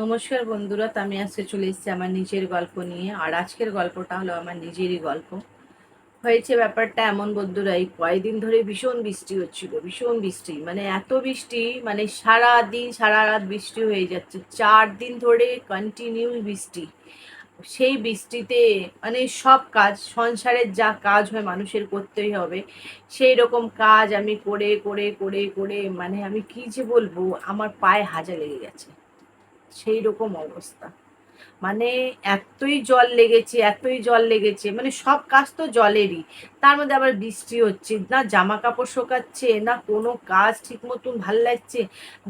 নমস্কার বন্ধুরা আমি আজকে চলে এসেছি আমার নিজের গল্প নিয়ে। আর আজকের গল্পটা হলো আমার নিজেরই গল্প। হয়েছে ব্যাপারটা এমন বন্ধুরা, এই কয়েকদিন ধরে ভীষণ বৃষ্টি হচ্ছিল, ভীষণ বৃষ্টি। মানে এত বৃষ্টি মানে সারা দিন সারা রাত বৃষ্টি হয়ে যাচ্ছে। চার দিন ধরে কন্টিনিউ বৃষ্টি। সেই বৃষ্টিতে মানে সব কাজ, সংসারের যা কাজ হয় মানুষের করতেই হবে। সেই রকম কাজ আমি করে করে করে করে মানে আমি কি যে বলব, আমার পায়ে হাজা লেগে গেছে। সেই রকম অবস্থা। মানে এতই জল লেগেছে, এতই জল লেগেছে মানে সব কাজ তো জলেরই। তার মধ্যে আবার বৃষ্টি হচ্ছে, না জামা কাপড় শোকাচ্ছে, না কোনো কাজ ঠিক মতন ভালো লাগছে।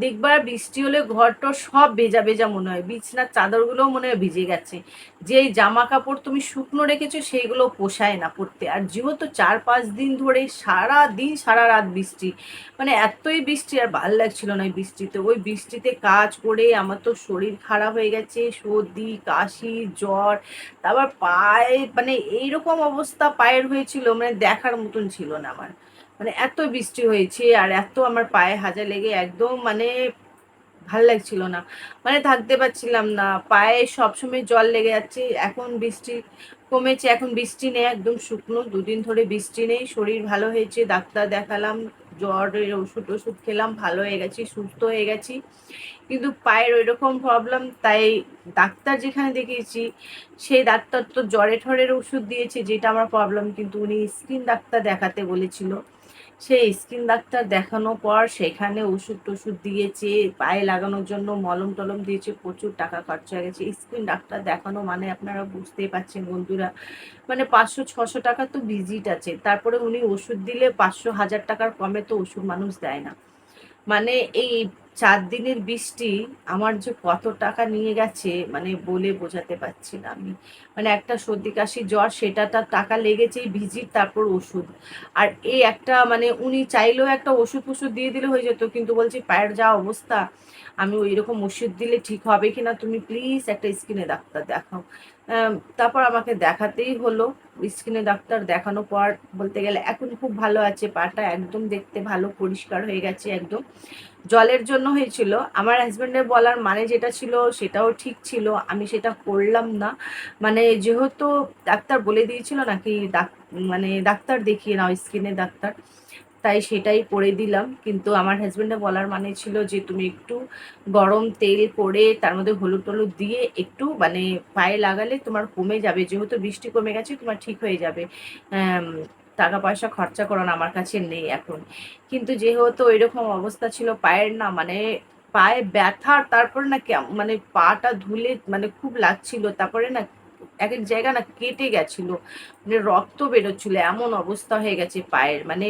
দেখবার বৃষ্টি হলে ঘরটা সব ভেজা ভেজা মনে হয় বিছনার চাদরগুলোও মনে হয় ভিজে গেছে। যেই জামা কাপড় তুমি শুকনো রেখেছো সেইগুলো পোষায় না পড়তে। আর যেহেতু চার পাঁচ দিন ধরে সারা দিন সারা রাত বৃষ্টি মানে এতই বৃষ্টি আর ভালো লাগছিল না বৃষ্টিতে। ওই বৃষ্টিতে কাজ করে আমার তো শরীর খারাপ হয়ে গেছে, সর্দি কাশি, জ্বর, তারপর পায়ে মানে এইরকম অবস্থা পায়ের হয়েছিল মানে দেখার মতন ছিল না আমার। মানে এত বৃষ্টি হয়েছে আর এত আমার পায়ে হাজা লেগে একদম মানে ভালো লাগছিল না। মানে থাকতে পারছিলাম না, পায়ে সবসময় জল লেগে যাচ্ছে, এখন বৃষ্টি কমেছে, এখন বৃষ্টি নেই, একদম শুকনো, দুদিন ধরে বৃষ্টি নেই, শরীর ভালো হয়েছে, ডাক্তার দেখালাম। জ্বরের ওষুধ ওষুধ খেলাম, ভালো হয়ে গেছি, সুস্থ হয়ে গেছি। কিন্তু পায়ের ওই রকম প্রবলেম তাই ডাক্তার যেখানে দেখিয়েছি, সেই ডাক্তার তো জ্বরে ঠরের ওষুধ দিয়েছে, যেটা আমার প্রবলেম কিন্তু উনি স্কিন ডাক্তার দেখাতে বলেছিল। সেই স্কিন ডাক্তার দেখানোর পর সেখানে ওষুধ টষুধ দিয়েছে, পায়ে লাগানোর জন্য মলম টলম দিয়েছে, প্রচুর টাকা খরচ হয়ে গেছে। স্কিন ডাক্তার দেখানো মানে আপনারা বুঝতেই পারছেন বন্ধুরা মানে পাঁচশো, ছশো টাকা তো ভিজিট আছে। তারপরে উনি ওষুধ দিলে পাঁচশো, হাজার টাকার কমে তো ওষুধ মানুষ দেয় না। মানে এই চার দিনের বৃষ্টি আমার যে কত টাকা নিয়ে গেছে মানে বলে বোঝাতে পারছি না আমি। মানে একটা সর্দি কাশি জ্বর, সেটা তার টাকা লেগেছে ভিজিট তারপর ওষুধ। আর এই একটা মানে উনি চাইলেও একটা ওষুধ ফষুধ দিয়ে দিলে হয়ে যেত, কিন্তু বলছি, পায়ের যা অবস্থা, আমি ওই রকম ওষুধ দিলে ঠিক হবে কি না তুমি প্লিজ একটা স্কিনে ডাক্তার দেখাও। তারপর আমাকে দেখাতেই হলো। স্কিনে ডাক্তার দেখানোর পর বলতে গেলে এখন খুব ভালো আছে, পাটা একদম দেখতে ভালো, পরিষ্কার হয়ে গেছে একদম। জলের জন্য হয়েছিল, আমার হাজব্যান্ডের বলার মানে যেটা ছিল সেটাও ঠিক ছিল, আমি সেটা করলাম না। মানে যেহেতু ডাক্তার বলে দিয়েছিল নাকি, ডাক মানে ডাক্তার দেখিয়ে নাও স্কিনের ডাক্তার তাই সেটাই করে দিলাম। কিন্তু আমার হাজব্যান্ডে বলার মানে ছিল যে, তুমি একটু গরম তেল করে তার মধ্যে হলুদ টলুদ দিয়ে একটু মানে পায়ে লাগালে তোমার কমে যাবে। যেহেতু বৃষ্টি কমে গেছে, তোমার ঠিক হয়ে যাবে। টাকা পয়সা খরচা করানো আমার কাছে নেই এখন। কিন্তু যেহেতু ওইরকম অবস্থা ছিল পায়ের না মানে পায়ে ব্যথার তারপরে না মানে পাটা ধুলে মানে খুব লাগছিল। তারপরে না এক এক জায়গা না কেটে গেছিল। মানে রক্ত বেরোচ্ছিল, এমন অবস্থা হয়ে গেছে পায়ের। মানে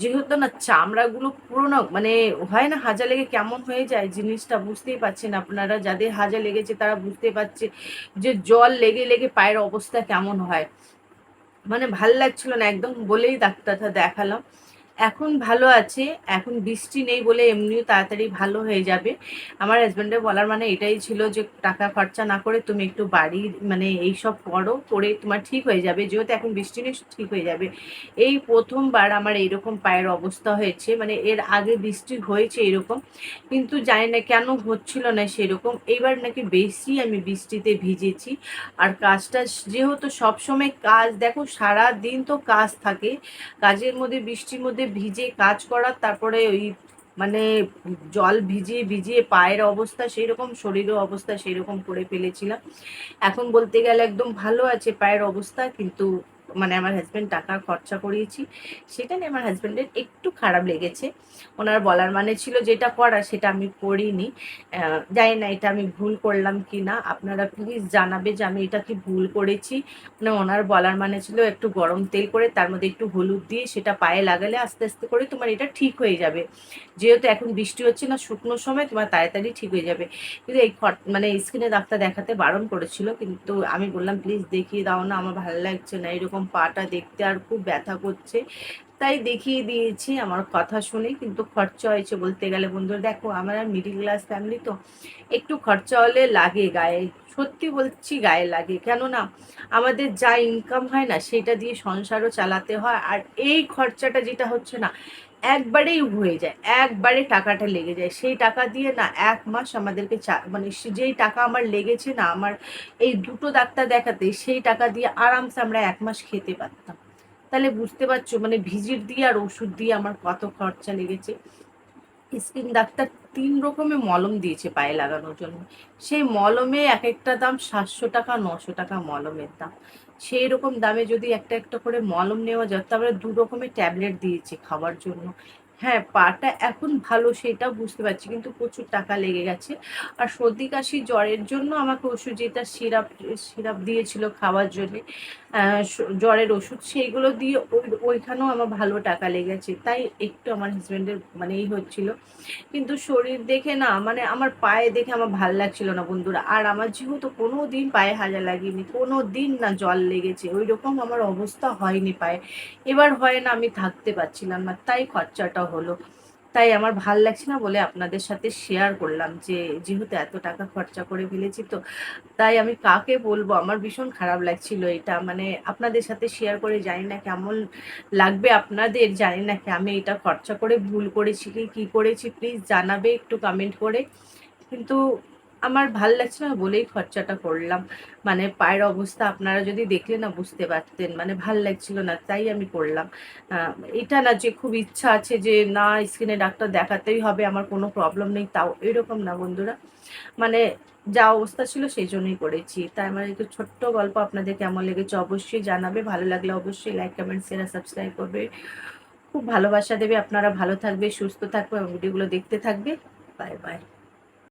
যেহেতু না চামড়াগুলো পুরোনো মানে হয় না হাজা লেগে কেমন হয়ে যায় জিনিসটা বুঝতেই পারছেন আপনারা। যাদের হাজা লেগেছে তারা বুঝতে পারছে যে জল লেগে লেগে পায়ের অবস্থা কেমন হয়। মানে ভালো লাগছিল না, একদম বলেই ডাক্তারটা দেখালাম। এখন ভালো আছে, এখন বৃষ্টি নেই বলে এমনিও তাড়াতাড়ি ভালো হয়ে যাবে। আমার হাজব্যান্ডের বলার মানে এটাই ছিল যে টাকা খরচা না করে তুমি একটু বাড়ি মানে এইসব করো, করে তোমার ঠিক হয়ে যাবে। যেহেতু এখন বৃষ্টি নেই, ঠিক হয়ে যাবে। এই প্রথমবার আমার এইরকম পায়ের অবস্থা হয়েছে মানে এর আগে বৃষ্টি হয়েছে এরকম, কিন্তু জানি না কেন হচ্ছিল না সেরকম। এইবার নাকি বেশি আমি বৃষ্টিতে ভিজেছি। আর কাজটা যেহেতু সবসময় কাজ, দেখো সারা দিন তো কাজ থাকে, কাজের মধ্যে, বৃষ্টির মধ্যে ভিজে কাজ করার, তারপরে ওই মানে জল ভিজিয়ে ভিজিয়ে পায়ের অবস্থা সেই রকম শরীরের অবস্থা সেই রকম করে ফেলেছিলাম। এখন বলতে গেলে একদম ভালো আছে পায়ের অবস্থা, কিন্তু মানে আমার হাজব্যান্ড টাকা খরচা করিয়েছি, সেটা নিয়ে আমার হাজব্যান্ডের একটু খারাপ লেগেছে। ওনার বলার মানে ছিল যেটা করা সেটা আমি করিনি। জানি না এটা আমি ভুল করলাম কি না আপনারা প্লিজ জানাবে যে আমি এটা কি ভুল করেছি। মানে ওনার বলার মানে ছিল একটু গরম তেল করে তার মধ্যে একটু হলুদ দিয়ে সেটা পায়ে লাগালে আস্তে আস্তে করে তোমার এটা ঠিক হয়ে যাবে। যেহেতু এখন বৃষ্টি হচ্ছে না, শুকনো সময় তোমার তাড়াতাড়ি ঠিক হয়ে যাবে। কিন্তু এই মানে স্কিনে ডাক্তার দেখাতে বারণ করেছিল। কিন্তু আমি বললাম প্লিজ দেখিয়ে দাও না, আমার ভালো লাগছে না। এরকম পাটা দেখতে আর খুব ব্যথা করছে। তাই দেখিয়ে দিয়েছি, আমার কথা শুনে কিন্তু খরচা হয়েছে বলতে গেলে বন্ধুরা। দেখো, আমার মিডিল ক্লাস ফ্যামিলি তো একটু খরচা হলে লাগে গায়ে, সত্যি বলছি গায়ে লাগে। কেননা আমাদের যা ইনকাম হয় না, সেটা দিয়ে সংসারও চালাতে হয় আর এই খরচাটা যেটা হচ্ছে না, একবারেই হয়ে যায়, একবারে টাকাটা লেগে যায়। সেই টাকা দিয়ে না এক মাস আমাদেরকে মানে যেই টাকা আমার লেগেছে না, আমার এই দুটো ডাক্তার দেখাতে, সেই টাকা দিয়ে আরামসে আমরা এক মাস খেতে পারতাম। তাহলে বুঝতে পারছ মানে ভিজিট দিয়ে আর ওষুধ দিয়ে আমার কত খরচা লেগেছে। স্কিন ডাক্তার তিন রকমের মলম দিয়েছে পায়ে লাগানোর জন্য। সেই মলমে এক একটা দাম সাতশো টাকা, নশো টাকা মলমের দাম। সেই রকম দামে যদি একটা একটা করে মলম নেওয়া যায় তারপরে দু রকমের ট্যাবলেট দিয়েছে খাওয়ার জন্য। হ্যাঁ পাটা এখন ভালো সেটা বুঝতে পারছি কিন্তু প্রচুর টাকা লেগে গেছে। আর সর্দি কাশি জ্বরের জন্য আমাকে ওষুধ যেটা সিরাপ সিরাপ দিয়েছিল খাওয়ার জন্যে জ্বরের ওষুধ সেইগুলো দিয়ে ওই, ওইখানেও আমার ভালো টাকা লেগেছে তাই একটু আমার হাজব্যান্ডের মানে এই হচ্ছিল। কিন্তু শরীর দেখে না মানে আমার পায়ে দেখে আমার ভালো লাগছিল না বন্ধুরা। আর আমার যেহেতু কোনো দিন পায়ে হাজা লাগেনি কোনো দিন না জল লেগেছে ওই রকম আমার অবস্থা হয়নি পায়ে। এবার হয় না আমি থাকতে পারছিলাম না, তাই খরচাটা হলো। তাই আমার ভালো লাগছে না বলে আপনাদের সাথে শেয়ার করলাম যে, যেহেতু এত টাকা খরচা করে ফেলেছি তো, তাই আমি কাকে বলব? আমার ভীষণ খারাপ লাগছিল এটা। মানে আপনাদের সাথে শেয়ার করে জানি না কেমন লাগবে আপনাদের, জানি না কি আমি এটা খরচা করে ভুল করেছি কি, কী করেছি? প্লিজ জানাবে একটু কমেন্ট করে। কিন্তু আমার ভালো লাগছে না বলেই খরচাটা করলাম। মানে পায়ের অবস্থা আপনারা যদি দেখলে না বুঝতে পারতেন মানে ভালো লাগছিল না, তাই আমি করলাম। এটা না যে খুব ইচ্ছা আছে যে না, স্কিনে ডাক্তার দেখাতেই হবে, আমার কোনো প্রবলেম নেই, তাও এরকম না বন্ধুরা। মানে যা অবস্থা ছিল সেই জন্যই করেছি। তাই আমার একটু ছোট্ট গল্প আপনাদের কেমন লেগেছে অবশ্যই জানাবে, ভালো লাগলে অবশ্যই লাইক কমেন্ট শেয়ার সাবস্ক্রাইব করবে। খুব ভালোবাসা দেবে, আপনারা ভালো থাকবে, সুস্থ থাকবে, এবং ভিডিওগুলো দেখতে থাকবে। Bye bye